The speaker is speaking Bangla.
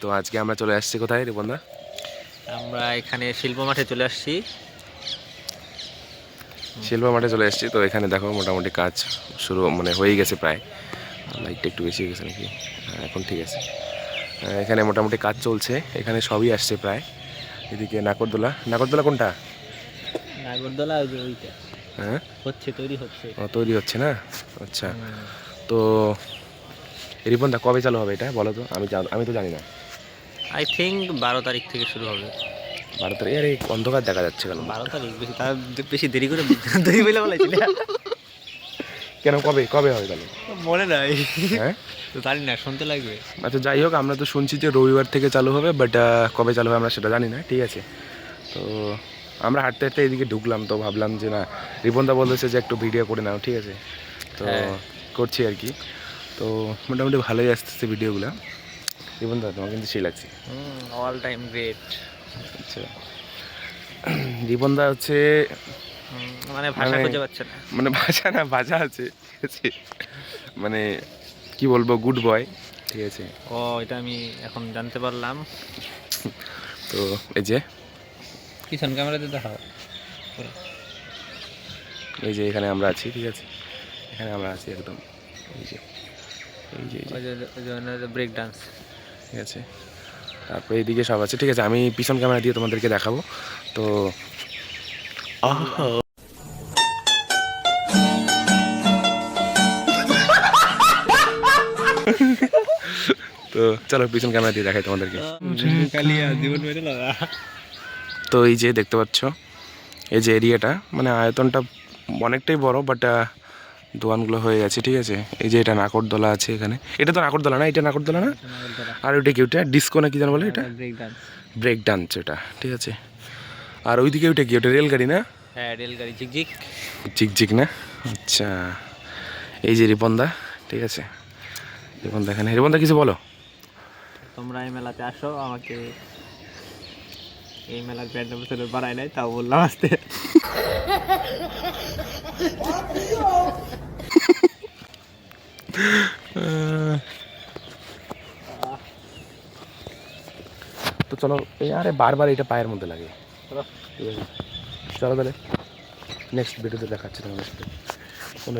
তো আজকে আমরা চলে আসছি কোথায় রিপন্দা আমরা এখানে শিল্প মাঠে চলে আসছি। শিল্প মাঠে চলে এসেছি তো এখানে দেখো মোটামুটি কাজ শুরু মানে হয়ে গেছে প্রায়। লাইটটা একটু বেশি হয়ে গেছে নাকি? হ্যাঁ, এখন ঠিক আছে। এখানে মোটামুটি কাজ চলছে এখানে সবই আসছে প্রায়। এদিকে নাকরদোলা নাকরদোলা কোনটা? নাগরদোলা ওই যে ওইটা। হ্যাঁ? হচ্ছে তৈরি হচ্ছে। ও তৈরি হচ্ছে না? আচ্ছা। তো রিপনদা কবে চালু হবে এটা বলো তো? আমি আমি তো জানি না। আই থিঙ্ক বারো তারিখ থেকে শুরু হবে। বারো তারিখ আরে অন্ধকার দেখা যাচ্ছে কেন? বারো তারিখ বেশি তার বেশি দেরি করে দেরি বলে বলেছিল কেন কবে কবে হবে তাহলে? মনে নাই। হ্যাঁ? তো জানি না শুনতে লাগবে। আচ্ছা যাই হোক আমরা তো শুনছি যে রবিবার থেকে চালু হবে বাট কবে চালু হবে আমরা সেটা জানি না ঠিক আছে। তো আমরা হাঁটতে হাঁটতে এদিকে ঢুকলাম তো ভাবলাম যে না রিপনদা বলেছে যে একটু ভিডিও করে নাও ঠিক আছে। তো হ্যাঁ। করছি আর কি। তো মোটামুটি ভালোই আসতেছে ভিডিওগুলো। রিপনদা তোমার কিন্তু সেই লাগছে। অল টাইম গ্রেট আচ্ছা। রিপনদা হচ্ছে মানে ভাষা মানে- খুঁজে পাচ্ছে না। মানে ভাষা না ভাষা আছে ঠিক আছে। মানে কি বলব গুড বয় ঠিক আছে। ও এটা আমি এখন জানতে পারলাম। তো এই যে পিছন ক্যামেরাতে দেখাও। এই যে এখানে আমরা আছি ঠিক আছে। এখানে আমরা আছি একদম। এই যে এই যে ব্রেক ডান্স ঠিক আছে। তারপরে এইদিকে সব আছে। ঠিক আছে আমি পিছন ক্যামেরা দিয়ে তোমাদেরকে দেখাবো। তো তো চলো পিছন ক্যামেরা দিয়ে দেখাই তোমাদেরকে। তো এই যে দেখতে পাচ্ছ এই যে এরিয়াটা মানে আয়তনটা অনেকটাই বড় বাট দোকানগুলো হয়ে গেছে ঠিক আছে? এই যে এটা নাকরদোলা আছে এখানে। এটা তো নাকরদোলা না? এটা নাকরদোলা না? আর ওইটা কি ওটা ডিস্কো না কি যেন বলে এটা? ব্রেক ডান্স ব্রেক ডান্স এটা ঠিক আছে। আর ওইদিকে ওইটা কি ওটা রেলগাড়ি না? হ্যাঁ রেলগাড়ি ঝিকঝিক। ঝিকঝিক না? আচ্ছা। এই যে রিপন্দা ঠিক আছে? রিপন্দা এখানে। রিপন্দা কিছু বলো। তোমরা এই মেলাতে আসো আমাকে এই মেলার ব্র্যান্ড অ্যাম্বাসেডর বানায় নাই তাও বললাম আসতে তো চলো, এই আরে বারবার এটা পায়ের মধ্যে লাগে। চলো তাহলে নেক্সট ভিডিওতে দেখাচ্ছি তোমাদের সাথে। কোনো